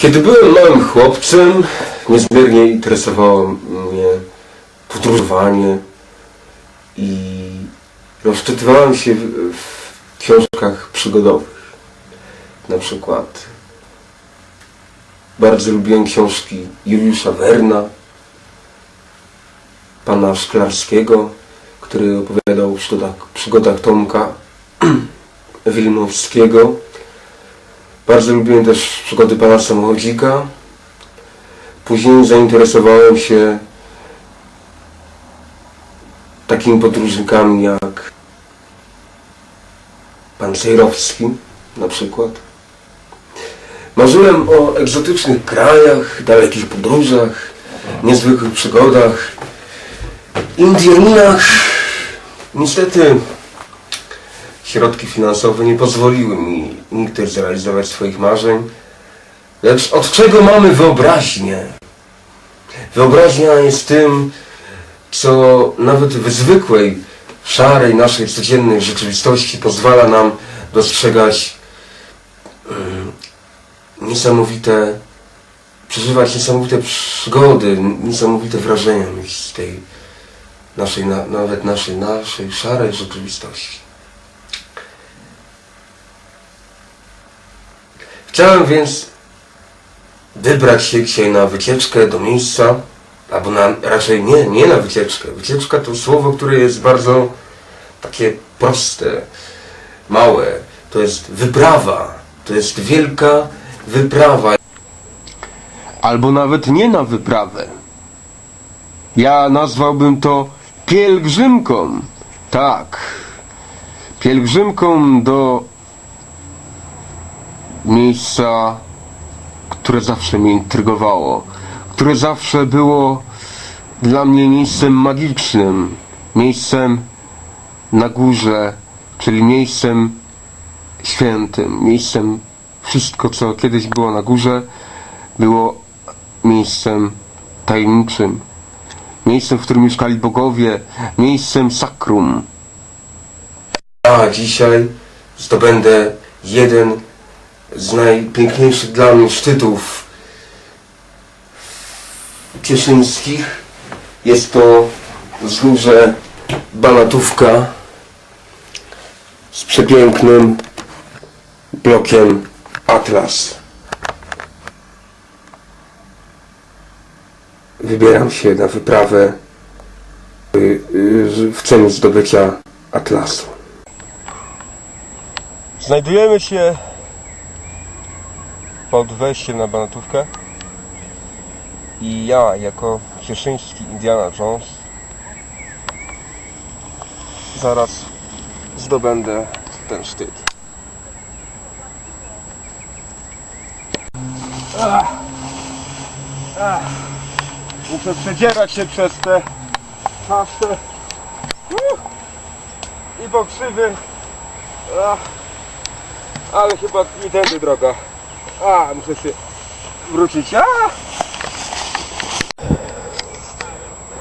Kiedy byłem małym chłopcem, niezmiernie interesowało mnie podróżowanie i rozczytywałem się w, w książkach przygodowych. Na przykład bardzo lubiłem książki Juliusza Werna, pana Szklarskiego, który opowiadał o przygodach, Tomka Wilimowskiego. Bardzo lubiłem też przygody pana samochodzika. Później zainteresowałem się takimi podróżnikami jak pan Sejrowski na przykład. Marzyłem o egzotycznych krajach, dalekich podróżach, niezwykłych przygodach, Indianinach. Niestety środki finansowe nie pozwoliły mi nigdy zrealizować swoich marzeń. Lecz od czego mamy wyobraźnię? Wyobraźnia jest tym, co nawet w zwykłej, szarej naszej codziennej rzeczywistości pozwala nam dostrzegać mm, niesamowite, przeżywać niesamowite przygody, niesamowite wrażenia z tej naszej, na, nawet naszej, naszej szarej rzeczywistości. Chciałem więc wybrać się dzisiaj na wycieczkę do miejsca, albo na, raczej nie, nie na wycieczkę. Wycieczka to słowo, które jest bardzo takie proste, małe. To jest wyprawa. To jest wielka wyprawa. Albo nawet nie na wyprawę. Ja nazwałbym to pielgrzymką. Tak. Pielgrzymką do miejsca, które zawsze mnie intrygowało, które zawsze było dla mnie miejscem magicznym, miejscem na górze, czyli miejscem świętym, miejscem wszystko, co kiedyś było na górze, było miejscem tajemniczym, miejscem, w którym mieszkali bogowie, miejscem sakrum. A dzisiaj zdobędę jeden z najpiękniejszych dla mnie szczytów cieszyńskich. Jest to wzgórze Banatówka z przepięknym blokiem Atlas. Wybieram się na wyprawę y, y, w celu zdobycia Atlasu. Znajdujemy się pod wejściem na Banatówkę i ja jako cieszyński Indiana Jones zaraz zdobędę ten sztyt. Muszę przedzierać się przez te uh. i pokrzywy. Ale chyba nie tędy droga. A, muszę się wrócić. A!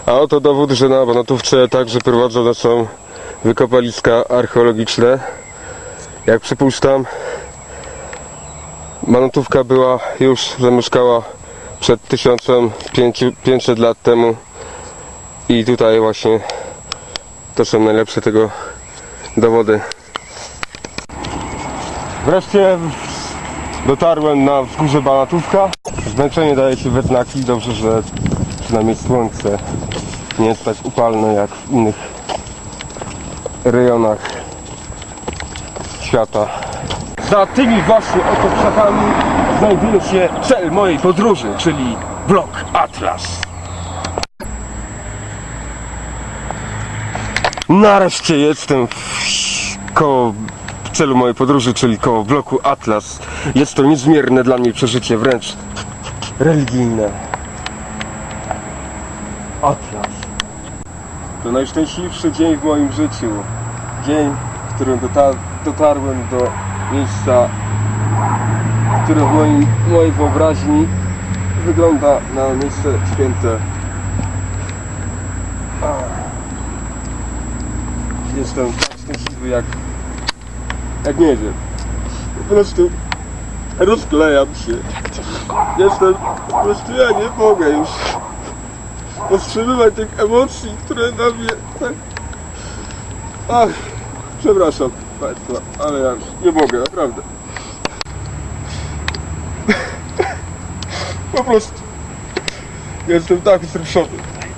A oto dowód, że na Banatówce także prowadzone są wykopaliska archeologiczne. Jak przypuszczam, Banatówka była już zamieszkała przed 1500 lat temu i tutaj właśnie to są najlepsze tego dowody. Wreszcie dotarłem na wzgórze Banatówka. Zmęczenie daje się we znaki. Dobrze, że przynajmniej słońce nie jest tak upalne jak w innych rejonach świata. Za tymi właśnie oto krzakami znajduje się cel mojej podróży, czyli blok Atlas. Nareszcie jestem w koło celu mojej podróży, czyli koło bloku Atlas. Jest to niezmierne dla mnie przeżycie, wręcz religijne. Atlas. To najszczęśliwszy dzień w moim życiu. Dzień, w którym dota- dotarłem do miejsca, które w moim, mojej wyobraźni wygląda na miejsce święte. Jestem tak szczęśliwy jak jak nie wiem. Po prostu rozklejam się. Jestem, po prostu ja nie mogę już powstrzymywać tych emocji, które na mnie tak... Ach, przepraszam Państwa, ale ja już nie mogę, naprawdę. Po prostu jestem tak wzruszony,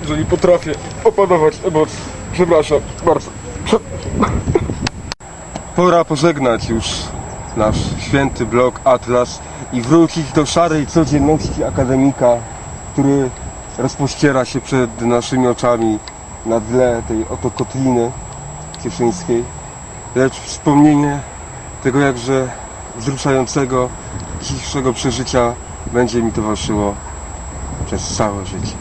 że nie potrafię opanować emocji. Przepraszam bardzo. Pora pożegnać już nasz święty blok Atlas i wrócić do szarej codzienności akademika, który rozpościera się przed naszymi oczami na tle tej oto kotliny cieszyńskiej. Lecz wspomnienie tego jakże wzruszającego dzisiejszego przeżycia będzie mi towarzyszyło przez całe życie.